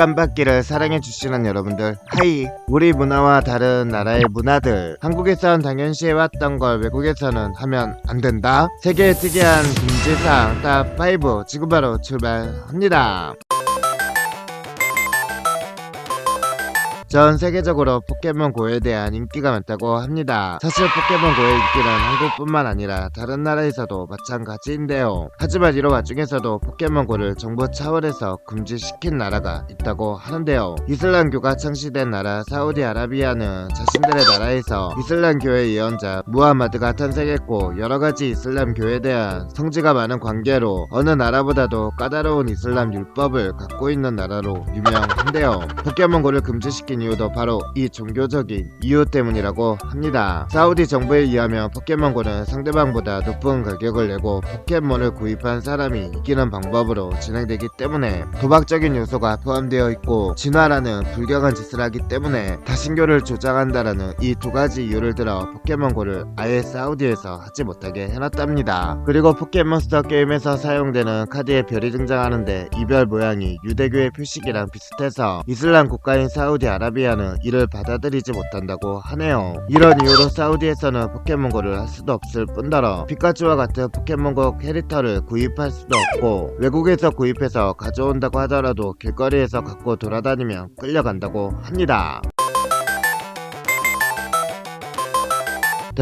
안받기를 사랑해주시는 여러분들. 하이 우리 문화와 다른 나라의 문화들. 한국에선 당연시 해왔던 걸 외국에서는 하면 안 된다? 세계의 특이한 금지사항 탑5 지금 바로 출발합니다 전 세계적으로 포켓몬 고에 대한 인기가 많다고 합니다. 사실 포켓몬 고의 인기는 한국뿐만 아니라 다른 나라에서도 마찬가지인데요. 하지만 이런 와중에서도 포켓몬 고를 정부 차원에서 금지시킨 나라가 있다고 하는데요. 이슬람교가 창시된 나라 사우디아라비아는 자신들의 나라에서 이슬람교의 예언자 무하마드가 탄생했고 여러가지 이슬람교에 대한 성지가 많은 관계로 어느 나라보다도 까다로운 이슬람 율법을 갖고 있는 나라로 유명한데요. 포켓몬 고를 금지시킨 이유도 바로 이 종교적인 이유 때문이라고 합니다. 사우디 정부에 의하면 포켓몬고는 상대방보다 높은 가격을 내고 포켓몬을 구입한 사람이 이기는 방법으로 진행되기 때문에 도박적인 요소가 포함되어 있고 진화라는 불경한 짓을 하기 때문에 다신교를 조장한다라는 이 두 가지 이유를 들어 포켓몬고를 아예 사우디에서 하지 못하게 해놨답니다. 그리고 포켓몬스터 게임에서 사용되는 카드에 별이 등장하는데 이별 모양이 유대교의 표식이랑 비슷해서 이슬람 국가인 사우디 아라비 아는 이를 받아들이지 못한다고 하네요. 이런 이유로 사우디에서는 포켓몬고를 할 수도 없을 뿐더러 피카츄와 같은 포켓몬고 캐릭터를 구입할 수도 없고 외국에서 구입해서 가져온다고 하더라도 길거리에서 갖고 돌아다니면 끌려간다고 합니다.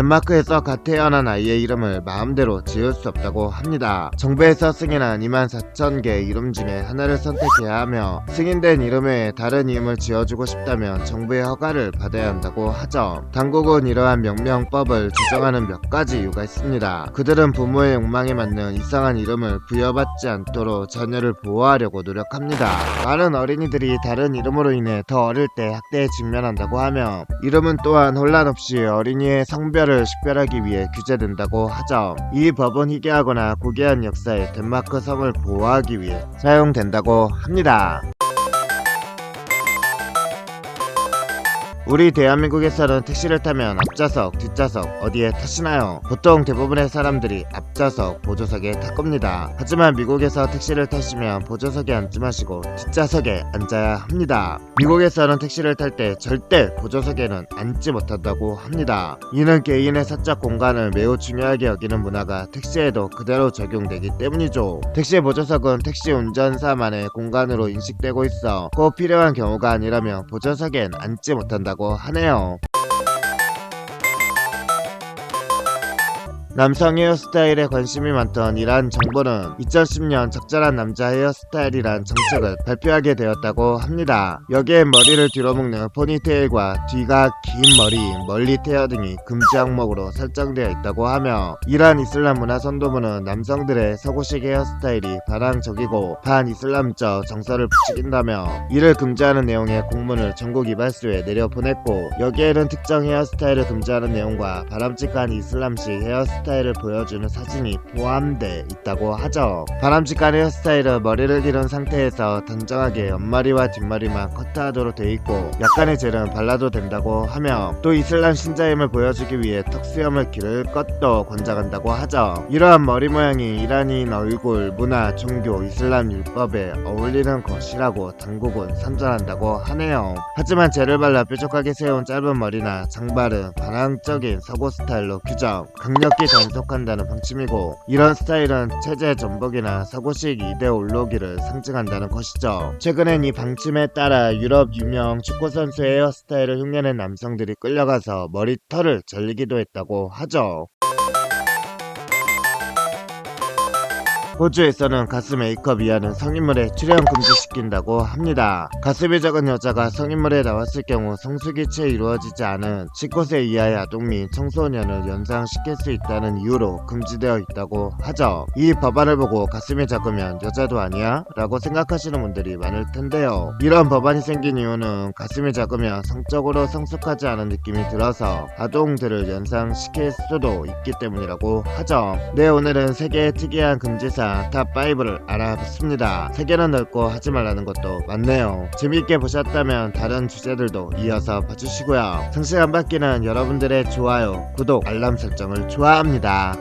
덴마크에서 갓 태어난 아이의 이름을 마음대로 지을 수 없다고 합니다. 정부에서 승인한 2만 4천 개 이름 중에 하나를 선택해야 하며 승인된 이름 외에 다른 이름을 지어주고 싶다면 정부의 허가를 받아야 한다고 하죠. 당국은 이러한 명명법을 조정하는 몇 가지 이유가 있습니다. 그들은 부모의 욕망에 맞는 이상한 이름을 부여받지 않도록 자녀를 보호하려고 노력합니다. 많은 어린이들이 다른 이름으로 인해 더 어릴 때 학대에 직면한다고 하며 이름은 또한 혼란 없이 어린이의 성별을 식별하기 위해 규제된다고 하죠. 이 법은 희귀하거나 고귀한 역사의 덴마크 성을 보호하기 위해 사용된다고 합니다. 우리 대한민국에서는 택시를 타면 앞좌석, 뒷좌석 어디에 타시나요? 보통 대부분의 사람들이 앞좌석, 보조석에 탈 겁니다. 하지만 미국에서 택시를 타시면 보조석에 앉지 마시고 뒷좌석에 앉아야 합니다. 미국에서는 택시를 탈 때 절대 보조석에는 앉지 못한다고 합니다. 이는 개인의 사적 공간을 매우 중요하게 여기는 문화가 택시에도 그대로 적용되기 때문이죠. 택시 보조석은 택시 운전사만의 공간으로 인식되고 있어 꼭 필요한 경우가 아니라면 보조석엔 앉지 못한다고 하네요. 남성 헤어스타일에 관심이 많던 이란 정부는 2010년 적절한 남자 헤어스타일이란 정책을 발표하게 되었다고 합니다. 여기에 머리를 뒤로 묶는 포니테일과 뒤가 긴 머리, 멀리 테어 등이 금지 항목으로 설정되어 있다고 하며 이란 이슬람 문화 선도부는 남성들의 서구식 헤어스타일이 반항적이고 반이슬람적 정서를 부추긴다며 이를 금지하는 내용의 공문을 전국 이발소에 내려 보냈고 여기에는 특정 헤어스타일을 금지하는 내용과 바람직한 이슬람식 헤어스타일 헤어스타일을 보여주는 사진이 포함돼 있다고 하죠. 바람직한 헤어스타일은 머리를 기른 상태에서 단정하게 옆머리와 뒷머리만 커트하도록 돼 있고 약간의 젤은 발라도 된다고 하며 또 이슬람 신자임을 보여주기 위해 턱 수염을 기를 것도 권장한다고 하죠. 이러한 머리 모양이 이란인 얼굴, 문화, 종교, 이슬람 율법에 어울리는 것이라고 당국은 선전한다고 하네요. 하지만 젤을 발라 뾰족하게 세운 짧은 머리나 장발은 반항적인 서구 스타일로 규정, 강력히 단속한다는 방침이고 이런 스타일은 체제 전복이나 서구식 이데 올로기를 상징한다는 것이죠. 최근엔 이 방침에 따라 유럽 유명 축구 선수의 헤어스타일을 흉내낸 남성들이 끌려가서 머리털을 잘리기도 했다고 하죠. 호주에서는 가슴 A컵 이하는 성인물에 출연 금지시킨다고 합니다. 가슴이 작은 여자가 성인물에 나왔을 경우 채 이루어지지 않은 19세 이하의 아동 및 청소년을 연상시킬 수 있다는 이유로 금지되어 있다고 하죠. 이 법안을 보고 가슴이 작으면 여자도 아니야? 라고 생각하시는 분들이 많을 텐데요. 이런 법안이 생긴 이유는 가슴이 작으면 성적으로 성숙하지 않은 느낌이 들어서 아동들을 연상시킬 수도 있기 때문이라고 하죠. 네 오늘은 세계의 특이한 금지사 탑5를 알아봤습니다. 세계는 넓고 하지 말라는 것도 많네요. 재미있게 보셨다면 다른 주제들도 이어서 봐주시고요. 상식 안 받기는 여러분들의 좋아요, 구독, 알람 설정을 좋아합니다.